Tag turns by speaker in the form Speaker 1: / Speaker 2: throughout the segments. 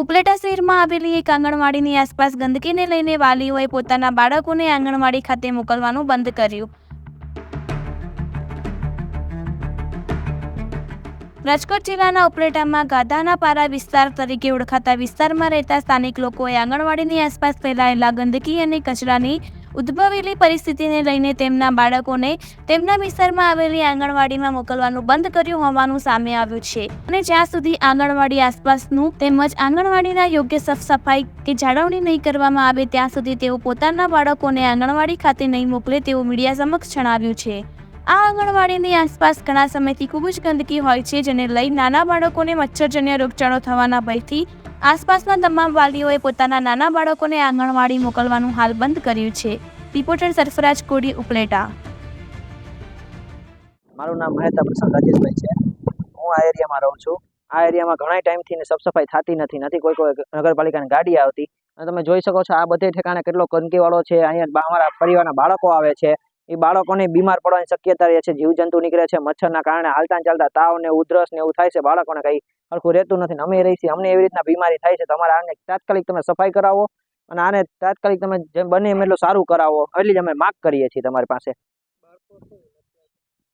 Speaker 1: ઉપલેટા શહેરમાં આવેલી એક આંગણવાડીની આસપાસ ગંદકીને લઈને વાલીઓએ પોતાના બાળકોને આંગણવાડી ખાતે મોકલવાનું બંધ કર્યું. રાજકોટ જિલ્લાના ઉપલેટામાં ગાધાના પારા વિસ્તાર તરીકે ઓળખાતા વિસ્તારમાં રહેતા સ્થાનિક લોકોએ આંગણવાડીની આસપાસ ફેલાયેલા ગંદકી અને કચરાની ઉદ્ભવેલી પરિસ્થિતિને લઈને તેમના બાળકોને તેમના વિસ્તારમાં આવેલી આંગણવાડીમાં મોકલવાનું બંધ કર્યું હોવાનું સામે આવ્યું છે. અને જ્યાં સુધી આંગણવાડી આસપાસનું તેમજ આંગણવાડીના યોગ્ય સાફ સફાઈ કે જાળવણી નહીં કરવામાં આવે ત્યાં સુધી તેઓ પોતાના બાળકોને આંગણવાડી ખાતે નહીં મોકલે તેવું મીડિયા સમક્ષ જણાવ્યું છે. આ આંગણવાડીની આસપાસ ઘણા સમયથી ખૂબ જ ગંદકી હોય છે, જેને લઈ નાના બાળકોને મચ્છરજન્ય રોગચાળો થવાના ભયથી આસપાસના તમામ વાલીઓએ પોતાના નાના બાળકોને આંગણવાડી મોકલવાનું હાલ બંધ કર્યું છે. રિપોર્ટર સરફરાજ કોડી ઉપલેટા.
Speaker 2: મારું નામ મહેતા પ્રસાદ રાજેશભાઈ છે. હું આ એરિયામાં રહું છું. આ એરિયામાં ઘણા ટાઈમથી સાફ સફાઈ થતી નથી. નથી કોઈ કોઈ નગરપાલિકાની ગાડી આવતી. અને તમે જોઈ શકો છો આ બધે ઠેકાણે કેટલો ગંદકીવાળો છે. અહીંયા અમારા પરિવારના બાળકો આવે છે. એ બાળકોને બીમાર પડવાની શક્યતા રહે છે, જીવજંતુ નીકળે છે, મચ્છરના કારણે હાલતા ચાલતા તાવ ને ઉધરસ ને એવું થાય છે, બાળકોને કંઈ હરખું રહેતું નથી અમે રહી છીએ અમને એવી રીતના બીમારી થાય છે, તમારે આને તાત્કાલિક તમે સફાઈ કરાવો અને આને તાત્કાલિક તમે જેમ બને એમ એટલું સારું કરાવો, એટલી જ અમે માગ કરીએ છીએ તમારી પાસે.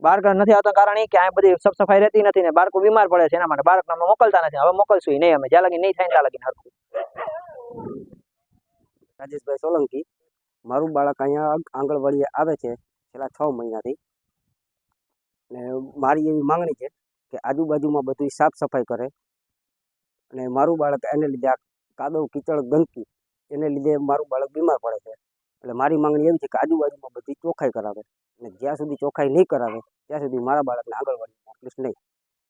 Speaker 2: બાળક નથી આવતા કારણ એ કે આ બધી સફ સફાઈ રહેતી નથી ને બાળકો બીમાર પડે છે, એના માટે બાળકને અમે મોકલતા નથી, હવે મોકલશું નહીં અમે, જ્યાં લગી નહીં થાય ત્યાં લગી હરખું.
Speaker 3: રાજેશભાઈ સોલંકી. મારું બાળક અહીંયા આંગ- આંગણવાડીએ આવે છે છેલ્લા છ મહિનાથી. અને મારી એવી માંગણી છે કે આજુબાજુમાં બધી સાફ સફાઈ કરે. અને મારું બાળક એને લીધે આ કાદવ, કીચડ, ગંદકી એને લીધે મારું બાળક બીમાર પડે છે. એટલે મારી માંગણી એવી છે કે આજુબાજુમાં બધી ચોખ્ખાઈ કરાવે. અને જ્યાં સુધી ચોખ્ખાઈ નહીં કરાવે ત્યાં સુધી મારા બાળકને આંગણવાડી મોકલીશ નહીં.